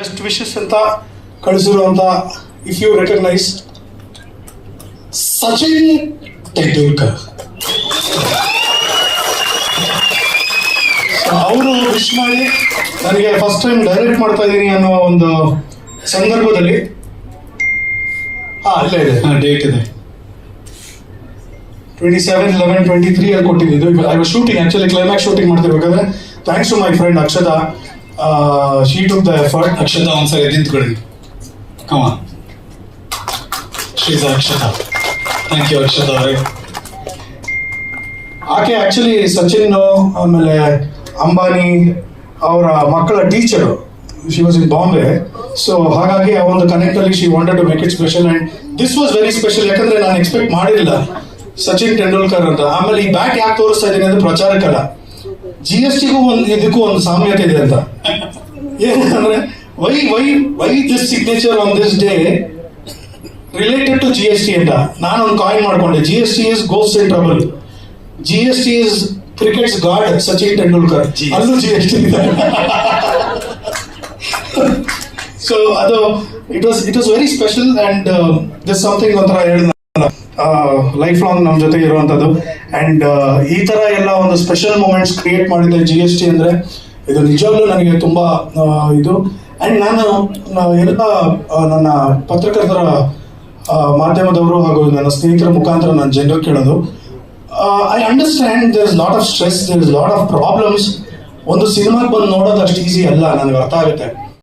Best wishes ಅಂತ ಕಳಿಸಿರುವಂತ if you recognise Sachin Tendulkar ಅವರು wish ಮಾಡಿ ನನಗೆ ಫಸ್ಟ್ ಟೈಮ್ ಡೈರೆಕ್ಟ್ ಮಾಡ್ತಾ ಇದ್ದೀನಿ ಅನ್ನೋ ಒಂದು ಸಂದರ್ಭದಲ್ಲಿ. ಹಾ ಅಲ್ಲೇ ಇದೆ. ಡೇಟ್ ಇದೆ. Twenty seven eleven twenty three ಅಲ್ಲಿ ಕೊಟ್ಟಿದ್ದು I shooting actually climax shooting ಮಾಡ್ತಿರ್ಬೇಕಾದ್ರೆ. Thanks to my friend Akshata she took the effort Akshata ಒಂದ್ಸರಿ ನಿಂತ್ಕೊಳ್ಳಿ. ಕಮ ಶ್ರೀ ಅಕ್ಷತಾ ಥ್ಯಾಂಕ್ ಯು ಅಕ್ಷತಾ ಅವರೇ ಆಕೆ ಆಕ್ಚುಲಿ ಸಚಿನ್ ಆಮೇಲೆ ಅಂಬಾನಿ ಅವರ ಮಕ್ಕಳ teacher she was in Bombay so ಹಾಗಾಗಿ ಆ ಒಂದು ಕನೆಕ್ಟ್ ಅಲ್ಲಿ she wanted to make it special and this was very special ಯಾಕಂದ್ರೆ ನಾನು ಎಕ್ಸ್ಪೆಕ್ಟ್ ಮಾಡಿರಲಿಲ್ಲ ಸಚಿನ್ ತೆಂಡೂಲ್ಕರ್ ಅಂತ. ಆಮೇಲೆ ಈ ಬ್ಯಾಟ್ ಯಾಕೆ ತೋರಿಸ್ತಾ ಇದ್ದೀನಿ ಅಂದ್ರೆ ಪ್ರಚಾರಕ್ಕಲ್ಲ ಜಿ ಎಸ್ ಟಿಗೂ ಒಂದು ಇದಕ್ಕೂ ಒಂದು ಸಾಮ್ಯತೆ ಇದೆ ಅಂತ. ಏನಂದ್ರೆ why why why this signature on this day related to G S T ಅಂತ. ನಾನು ಒಂದು ಕಾಯಿನ್ ಮಾಡ್ಕೊಂಡೆ G S T is goes in trouble G S T is cricket's god Sachin Tendulkar. ಅಲ್ಲೂ ಜಿ ಎಸ್ ಟಿ ಇದೆ. So ಅದು it was it was very special and this something ಒಂಥರ ಹೇಳಿದ life long ನಮ್ಮ ಜೊತೆ ಇರುವಂಥದ್ದು and ಈ ತರ ಎಲ್ಲ ಒಂದು ಸ್ಪೆಷಲ್ ಮೂಮೆಂಟ್ಸ್ ಕ್ರಿಯೇಟ್ ಮಾಡಿದ್ರೆ ಜಿ ಎಸ್ ಟಿ ಅಂದ್ರೆ ಇದು ನಿಜವಾಗ್ಲೂ ನನಗೆ ತುಂಬಾ ಇದು. ಅಂಡ್ ನಾನು ಎಲ್ಲ ನನ್ನ ಪತ್ರಕರ್ತರ ಮಾಧ್ಯಮದವರು ಹಾಗೂ ನನ್ನ ಸ್ನೇಹಿತರ ಮುಖಾಂತರ ನಾನು ಜನರು ಕೇಳೋದು. I understand there is lot of stress there is lot of problems ಒಂದು ಸಿನಿಮಾಗೆ ಬಂದು ನೋಡೋದು ಅಷ್ಟು ಈಸಿ ಅಲ್ಲ, ನನಗೆ ಅರ್ಥ ಆಗುತ್ತೆ.